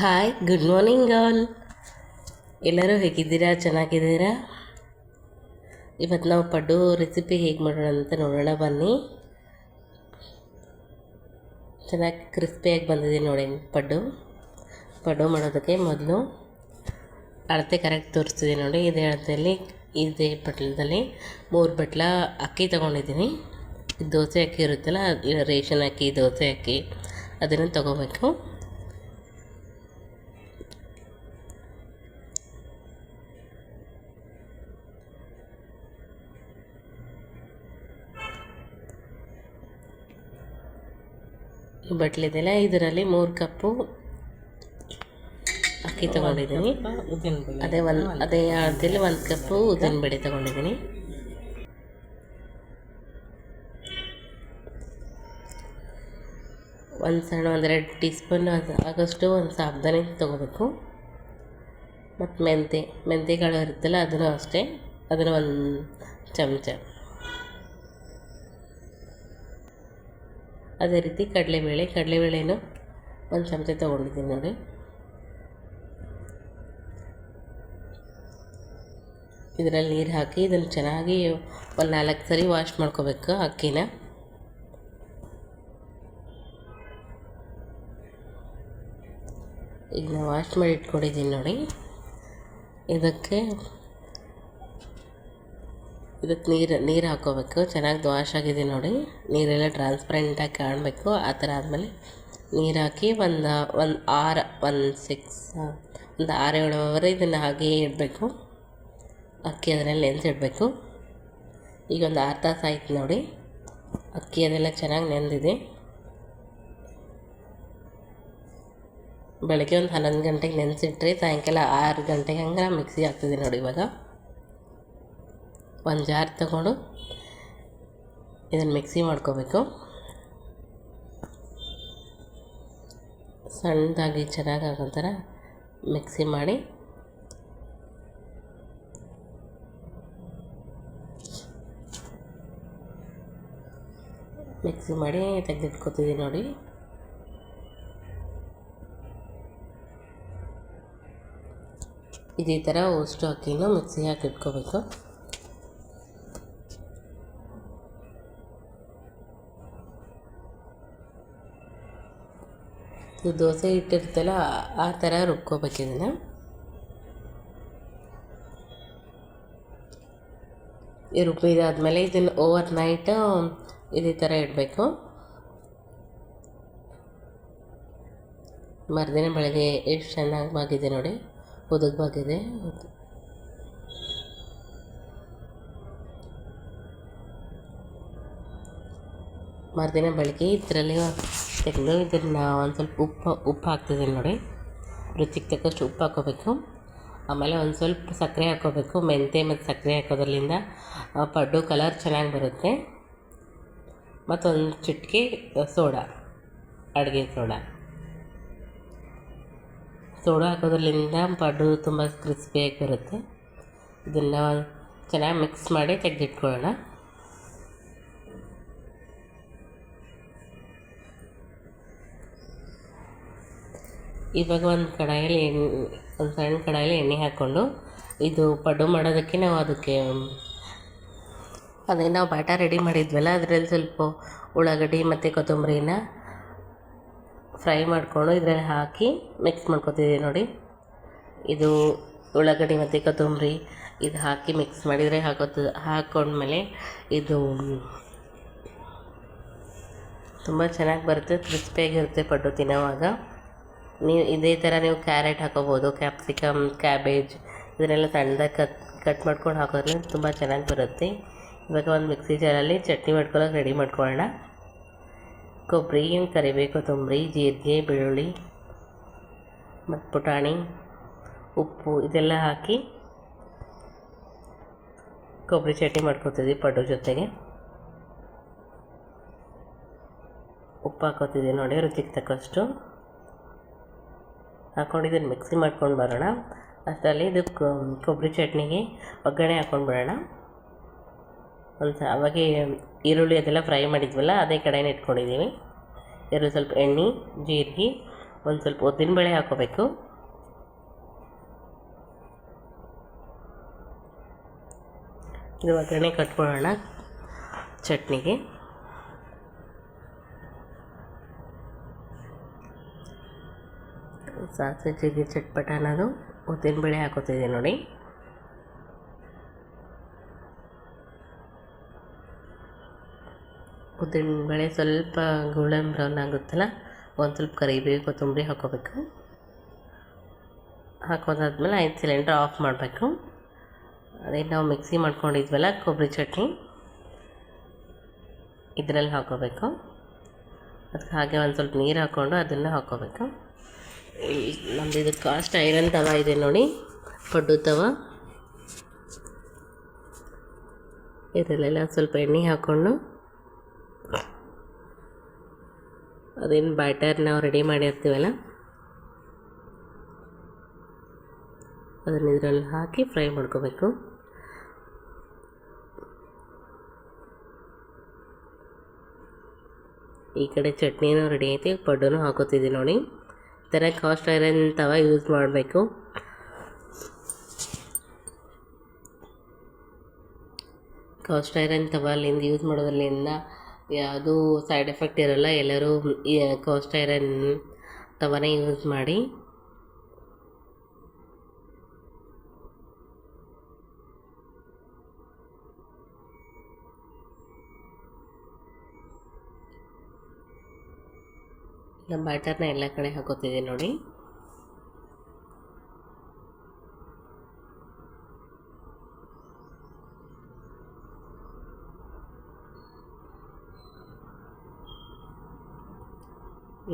Hi good morning all ಎಲ್ಲರೂ ಹೇಗಿದ್ದೀರಾ? ಚೆನ್ನಾಗಿದ್ದೀರಾ? ಇವತ್ತು ನಾವು ಪಡ್ಡು ರೆಸಿಪಿ ಹೇಗೆ ಮಾಡೋಣ ಅಂತ ನೋಡೋಣ, ಬನ್ನಿ. ಚೆನ್ನಾಗಿ ಕ್ರಿಸ್ಪಿಯಾಗಿ ಬಂದಿದೆ ನೋಡಿ ಪಡ್ಡು. ಪಡ್ಡು ಮಾಡೋದಕ್ಕೆ ಮೊದಲು ಅಳತೆ ಕರೆಕ್ಟ್ ತೋರಿಸ್ತಿದೆ ನೋಡಿ. ಇದೇ ಅಳತೆಯಲ್ಲಿ, ಇದೇ ಬಟ್ಲದಲ್ಲಿ ಮೂರು ಬಟ್ಲ ಅಕ್ಕಿ ತೊಗೊಂಡಿದ್ದೀನಿ. ದೋಸೆ ಅಕ್ಕಿ ಇರುತ್ತಲ್ಲ, ರೇಷನ್ ಅಕ್ಕಿ, ದೋಸೆ ಅಕ್ಕಿ, ಅದನ್ನು ತೊಗೋಬೇಕು. ಈ ಬಟ್ಲಿದೆಲ್ಲ ಇದರಲ್ಲಿ ಮೂರು ಕಪ್ಪು ಅಕ್ಕಿ ತೊಗೊಂಡಿದ್ದೀನಿ. ಅದೇ ಒಂದು, ಅದೇ ಅರ್ಧದಲ್ಲಿ ಒಂದು ಕಪ್ಪು ಉದ್ದಿನಬೇಳೆ ತೊಗೊಂಡಿದ್ದೀನಿ. ಒಂದು ಸಣ್ಣ ಒಂದೆರಡು ಟೀ ಸ್ಪೂನ್ ಆಗೋಷ್ಟು ಒಂದು ಸಾಬ್ದಾನೆ ತೊಗೋಬೇಕು. ಮತ್ತು ಮೆಂತೆ ಮೆಂತೆ ಕಾಳು ಇರುತ್ತಲ್ಲ, ಅದನ್ನು ಅಷ್ಟೇ, ಅದನ್ನು ಒಂದು ಚಮಚ. ಅದೇ ರೀತಿ ಕಡಲೆಬೇಳೆ ಕಡಲೆಬೇಳೆನೂ ಒಂದು ಚಮಚ ತೊಗೊಂಡಿದ್ದೀನಿ ನೋಡಿ. ಇದರಲ್ಲಿ ನೀರು ಹಾಕಿ ಇದನ್ನು ಚೆನ್ನಾಗಿ ಒಂದು ನಾಲ್ಕು ಸರಿ ವಾಶ್ ಮಾಡ್ಕೋಬೇಕು ಅಕ್ಕಿನ. ಇದನ್ನ ವಾಶ್ ಮಾಡಿ ಇಟ್ಕೊಂಡಿದ್ದೀನಿ ನೋಡಿ. ಇದಕ್ಕೆ ಇದಕ್ಕೆ ನೀರು ನೀರು ಹಾಕ್ಕೋಬೇಕು ಚೆನ್ನಾಗಿ ದ್ವಾಶ್ ಆಗಿದೆ ನೋಡಿ. ನೀರೆಲ್ಲ ಟ್ರಾನ್ಸ್ಪರೆಂಟಾಗಿ ಕಾಣಬೇಕು. ಆ ಥರ ಆದಮೇಲೆ ನೀರು ಹಾಕಿ ಒಂದು ಒಂದು ಆರು, ಒಂದು ಸಿಕ್ಸ್ ಒಂದು ಆರು ಏಳು ಅವರ್ ಇದನ್ನು ಹಾಗೆಯೇ ಇಡಬೇಕು. ಅಕ್ಕಿ ಅದರಲ್ಲಿ ನೆನೆಸಿಡಬೇಕು ಈಗ ಒಂದು ಆರು ತಾಸು ಆಯ್ತು ನೋಡಿ. ಅಕ್ಕಿ ಅದೆಲ್ಲ ಚೆನ್ನಾಗಿ ನೆಂದಿದೆ ಬೆಳಗ್ಗೆ ಒಂದು ಹನ್ನೊಂದು ಗಂಟೆಗೆ ನೆನೆಸಿಟ್ರಿ ಸಾಯಂಕಾಲ ಆರು ಗಂಟೆಗೆ ಹಂಗೆ ಮಿಕ್ಸಿ ಆಗ್ತಿದೆ ನೋಡಿ ಇವಾಗ. ಒಂದು ಜಾರ್ ತಗೊಂಡು ಇದನ್ನು ಮಿಕ್ಸಿ ಮಾಡ್ಕೋಬೇಕು. ಸಣ್ಣದಾಗಿ ಚೆನ್ನಾಗಿ ಆಗೋ ಥರ ಮಿಕ್ಸಿ ಮಾಡಿ ಮಿಕ್ಸಿ ಮಾಡಿ ತೆಗೆದಿಟ್ಕೊತಿದ್ದೀನಿ ನೋಡಿ. ಇದೇ ಥರ ಅಷ್ಟು ಅಕ್ಕಿನೂ ಮಿಕ್ಸಿ ಹಾಕಿ ಇಟ್ಕೋಬೇಕು. ಇದು ದೋಸೆ ಇಟ್ಟಿರ್ತಲ್ಲ, ಆ ಥರ ರುಬ್ಕೋಬೇಕು ಇದನ್ನು. ರುಬ್ಬಿದಾದ್ಮೇಲೆ ಇದನ್ನು ಓವರ್ ನೈಟ್ ಇದೇ ಥರ ಇಡಬೇಕು. ಮರುದಿನ ಬೆಳಗ್ಗೆ ಎಷ್ಟು ಚೆನ್ನಾಗಿ ಬಾಗಿದೆ ನೋಡಿ ಉದುಗ್ಬಾಗಿದೆ ಮರುದಿನ ಬೆಳಗ್ಗೆ ಇದರಲ್ಲಿ ತೆಗೆದು ಇದನ್ನು ಒಂದು ಸ್ವಲ್ಪ ಉಪ್ಪು ಉಪ್ಪು ಹಾಕ್ತಿದ್ದೀನಿ ನೋಡಿ. ರುಚಿಗೆ ತಕ್ಕಷ್ಟು ಉಪ್ಪು ಹಾಕೋಬೇಕು. ಆಮೇಲೆ ಒಂದು ಸ್ವಲ್ಪ ಸಕ್ಕರೆ ಹಾಕೋಬೇಕು ಮೆಂತೆ ಮತ್ತು ಸಕ್ಕರೆ ಹಾಕೋದ್ರಲ್ಲಿಂದ ಪಡ್ಡು ಕಲರ್ ಚೆನ್ನಾಗಿ ಬರುತ್ತೆ. ಮತ್ತೊಂದು ಚಿಟಿಕೆ ಸೋಡಾ, ಅಡುಗೆ ಸೋಡಾ. ಸೋಡಾ ಹಾಕೋದ್ರಲ್ಲಿಂದ ಪಡ್ಡು ತುಂಬ ಕ್ರಿಸ್ಪಿಯಾಗಿ ಬರುತ್ತೆ. ಇದನ್ನು ಚೆನ್ನಾಗಿ ಮಿಕ್ಸ್ ಮಾಡಿ ತೆಗೆದಿಟ್ಕೊಳ್ಳೋಣ. ಇವಾಗ ಒಂದು ಕಡಾಯಲ್ಲಿ ಎಣ್ಣೆ, ಒಂದು ಸಣ್ಣ ಕಡಾಯಲ್ಲಿ ಎಣ್ಣೆ ಹಾಕ್ಕೊಂಡು ಇದು ಪಡ್ಡು ಮಾಡೋದಕ್ಕೆ ನಾವು ಅದಕ್ಕೆ, ಅದೇ ನಾವು ಬಾಟ ರೆಡಿ ಮಾಡಿದ್ವಲ್ಲ, ಅದರಲ್ಲಿ ಸ್ವಲ್ಪ ಉಳ್ಳಾಗಡ್ಡಿ ಮತ್ತು ಕೊತ್ತಂಬರಿನ ಫ್ರೈ ಮಾಡಿಕೊಂಡು ಇದರಲ್ಲಿ ಹಾಕಿ ಮಿಕ್ಸ್ ಮಾಡ್ಕೊತಿದ್ದೀವಿ ನೋಡಿ. ಇದು ಉಳ್ಳಾಗಡ್ಡಿ ಮತ್ತು ಕೊತ್ತಂಬರಿ ಇದು ಹಾಕಿ ಮಿಕ್ಸ್ ಮಾಡಿದರೆ ಹಾಕೋತ ಹಾಕ್ಕೊಂಡ್ಮೇಲೆ ಇದು ತುಂಬ ಚೆನ್ನಾಗಿ ಬರುತ್ತೆ ಕ್ರಿಸ್ಪಿಯಾಗಿರುತ್ತೆ ಪಡ್ಡು ತಿನ್ನೋವಾಗ. ನೀವು ಇದೇ ಥರ ನೀವು ಕ್ಯಾರೆಟ್ ಹಾಕೋಬೋದು, ಕ್ಯಾಪ್ಸಿಕಮ್, ಕ್ಯಾಬೇಜ್ ಇದನ್ನೆಲ್ಲ ಸಣ್ಣದಾಗಿ ಕಟ್ ಕಟ್ ಮಾಡ್ಕೊಂಡು ಹಾಕೋದ್ರೆ ತುಂಬ ಚೆನ್ನಾಗಿ ಬರುತ್ತೆ. ಇವಾಗ ಒಂದು ಮಿಕ್ಸಿ ಜಾರಲ್ಲಿ ಚಟ್ನಿ ಮಾಡ್ಕೊಳ್ಳೋಕೆ ರೆಡಿ ಮಾಡ್ಕೊಳ್ಳೋಣ. ಕೊಬ್ಬರಿ ಕರಿಬೇಕು ಕೊತ್ತಂಬರಿ, ಜೀರಿಗೆ, ಬೆಳ್ಳುಳ್ಳಿ ಮತ್ತು ಪುಟಾಣಿ, ಉಪ್ಪು ಇದೆಲ್ಲ ಹಾಕಿ ಕೊಬ್ಬರಿ ಚಟ್ನಿ ಮಾಡ್ಕೊತಿದ್ವಿ ಪಡ್ಡು ಜೊತೆಗೆ. ಉಪ್ಪು ಹಾಕೋತಿದ್ವಿ ನೋಡಿ ರುಚಿಗೆ ತಕ್ಕಷ್ಟು. ಹಾಕ್ಕೊಂಡು ಇದನ್ನು ಮಿಕ್ಸಿ ಮಾಡ್ಕೊಂಡು ಬರೋಣ. ಅಷ್ಟರಲ್ಲಿ ಇದು ಕೊಬ್ಬರಿ ಚಟ್ನಿಗೆ ಒಗ್ಗರಣೆ ಹಾಕ್ಕೊಂಡು ಬಿಡೋಣ ಒಂದು ಅವಾಗೆ ಈರುಳ್ಳಿ ಅದೆಲ್ಲ ಫ್ರೈ ಮಾಡಿದ್ವಲ್ಲ, ಅದೇ ಕಡೆನೇ ಇಟ್ಕೊಂಡಿದ್ದೀವಿ ಎರಡು ಸ್ವಲ್ಪ ಎಣ್ಣೆ, ಜೀರಿಗೆ, ಒಂದು ಸ್ವಲ್ಪ ಉದ್ದಿನಬೇಳೆ ಹಾಕೋಬೇಕು. ಇದು ಒಗ್ಗರಣೆ ಕಟ್ಕೊಳ್ಳೋಣ ಚಟ್ನಿಗೆ. ಸಾಸಿವೆ ಜೀರಿಗೆ ಚಟ್ಪಟ ಅನ್ನೋದು ಉದ್ದಿನಬೇಳೆ ಹಾಕೋತಿದ್ದೆ ನೋಡಿ. ಉದ್ದಿನಬೇಳೆ ಸ್ವಲ್ಪ ಗೋಲ್ಡನ್ ಬ್ರೌನ್ ಆಗುತ್ತಲ್ಲ, ಒಂದು ಸ್ವಲ್ಪ ಕರಿಬೇವು ಕೊತ್ತಂಬರಿ ಹಾಕೋಬೇಕು. ಹಾಕೋದಾದ್ಮೇಲೆ ಐದು ಸಿಲಿಂಡ್ರ್ ಆಫ್ ಮಾಡಬೇಕು. ಅದೇ ನಾವು ಮಿಕ್ಸಿ ಮಾಡ್ಕೊಂಡಿದ್ವಲ್ಲ ಕೊಬ್ಬರಿ ಚಟ್ನಿ. ಇದರಲ್ಲಿ ಹಾಕೋಬೇಕು. ಅದಕ್ಕೆ ಹಾಗೆ ಒಂದು ಸ್ವಲ್ಪ ನೀರು ಹಾಕ್ಕೊಂಡು ಅದನ್ನು ಹಾಕ್ಕೋಬೇಕು ನಮ್ಮದು ಇದು ಕಾಸ್ಟ್ ಐರನ್ ತವ ಇದೆ ನೋಡಿ. ಪಡ್ಡು ತವ ಇದರಲ್ಲೆಲ್ಲ ಸ್ವಲ್ಪ ಎಣ್ಣೆ ಹಾಕ್ಕೊಂಡು ಅದೇನು ಬ್ಯಾಟರ್ ನಾವು ರೆಡಿ ಮಾಡಿರ್ತೀವಲ್ಲ? ಅದನ್ನು ಇದರಲ್ಲಿ ಹಾಕಿ ಫ್ರೈ ಮಾಡ್ಕೋಬೇಕು. ಈ ಕಡೆ ಚಟ್ನಿನೂ ರೆಡಿ ಐತಿ ಪಡ್ಡೂ ಹಾಕೋತಿದ್ದೆ ನೋಡಿ. ಥರ ಕಾಸ್ಟ್ ಐರನ್ ಯೂಸ್ ಮಾಡಬೇಕು. ಕಾಸ್ಟ್ ಐರನ್ ಅಲ್ಲಿಂದ ಯೂಸ್ ಮಾಡೋದ್ರಲ್ಲಿಂದ ಯಾವುದೂ ಸೈಡ್ ಎಫೆಕ್ಟ್ ಇರೋಲ್ಲ. ಎಲ್ಲರೂ ಕಾಸ್ಟ್ ಐರನ್ ತವನೇ ಯೂಸ್ ಮಾಡಿ ನಮ್ಮ ಬ್ಯಾಟರ್ನ ಎಲ್ಲ ಕಡೆ ಹಾಕೋತಿದ್ದೀನಿ ನೋಡಿ.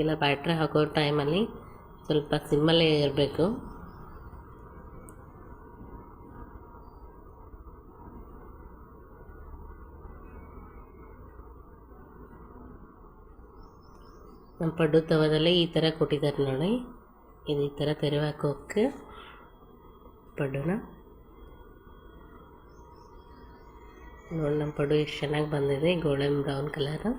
ಇಲ್ಲ ಬ್ಯಾಟ್ರಿ ಹಾಕೋ ಟೈಮಲ್ಲಿ ಸ್ವಲ್ಪ ಸಿಮ್ಮಲ್ಲೇ ಇರಬೇಕು. ನಮ್ಮ ಪಡ್ಡು ತವದಲ್ಲಿ ಈ ಥರ ಕೊಟ್ಟಿದ್ದಾರೆ ನೋಡಿ. ಇದು ಈ ಥರ ತೆರವಾಕೋಕ್ಕೆ ಪಡ್ಡುನ. ನೋಡಿ ನಮ್ಮ ಪಡ್ಡು ಎಷ್ಟು ಚೆನ್ನಾಗಿ ಬಂದಿದೆ ಗೋಲ್ಡನ್ ಬ್ರೌನ್ ಕಲರು.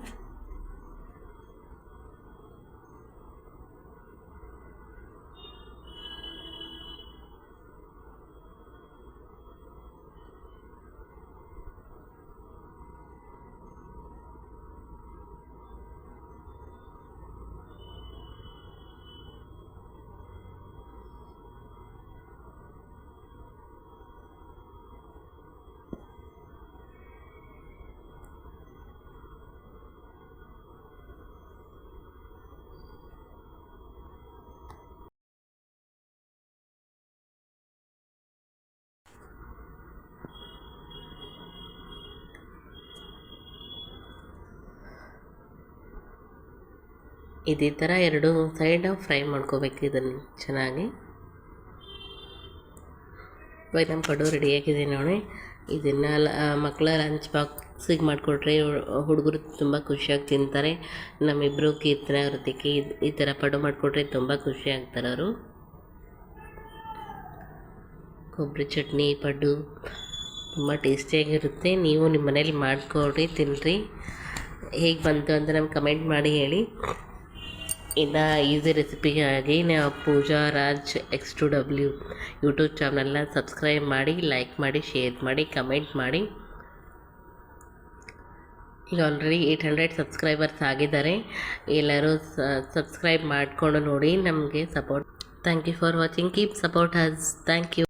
ಇದೇ ಥರ ಎರಡು ಸೈಡ್ ಫ್ರೈ ಮಾಡ್ಕೋಬೇಕು ಇದನ್ನು ಚೆನ್ನಾಗಿ. ಇವಾಗ ನಮ್ಮ ಕಡು ರೆಡಿಯಾಗಿದೆ ನೋಡಿ. ಇದನ್ನು ಮಕ್ಕಳ ಲಂಚ್ ಬಾಕ್ಸಿಗೆ ಮಾಡಿಕೊಟ್ರೆ ಹುಡುಗರು ತುಂಬ ಖುಷಿಯಾಗಿ ತಿಂತಾರೆ. ನಮ್ಮಿಬ್ಬರು ಕೀರ್ತನ ವೃತ್ತಿಗೆ ಈ ಥರ ಪಡು ಮಾಡಿಕೊಟ್ರೆ ತುಂಬ ಖುಷಿ ಆಗ್ತಾರೆ ಅವರು. ಕೊಬ್ಬರಿ ಚಟ್ನಿ, ಪಡ್ಡು ತುಂಬ ಟೇಸ್ಟಿಯಾಗಿರುತ್ತೆ. ನೀವು ನಿಮ್ಮ ಮನೇಲಿ ಮಾಡಿಕೊಡ್ರಿ ತಿನ್ನಿರಿ ಹೇಗೆ ಬಂತು ಅಂತ ನಮ್ಗೆ ಕಮೆಂಟ್ ಮಾಡಿ ಹೇಳಿ. ಇನ್ನು ಈಸಿ ರೆಸಿಪಿಗಾಗಿ ನಾವು Pooja Raj X two W YouTube ಚಾನಲ್ನ ಸಬ್ಸ್ಕ್ರೈಬ್ ಮಾಡಿ ಲೈಕ್ ಮಾಡಿ ಶೇರ್ ಮಾಡಿ ಕಮೆಂಟ್ ಮಾಡಿ. ಈಗ ಆಲ್ರೆಡಿ ಏಯ್ಟ್ ಹಂಡ್ರೆಡ್ ಸಬ್ಸ್ಕ್ರೈಬರ್ಸ್ ಆಗಿದ್ದಾರೆ. ಎಲ್ಲರೂ ಸಬ್ಸ್ಕ್ರೈಬ್ ಮಾಡಿಕೊಂಡು ನೋಡಿ ನಮಗೆ support thank you for watching keep support us thank you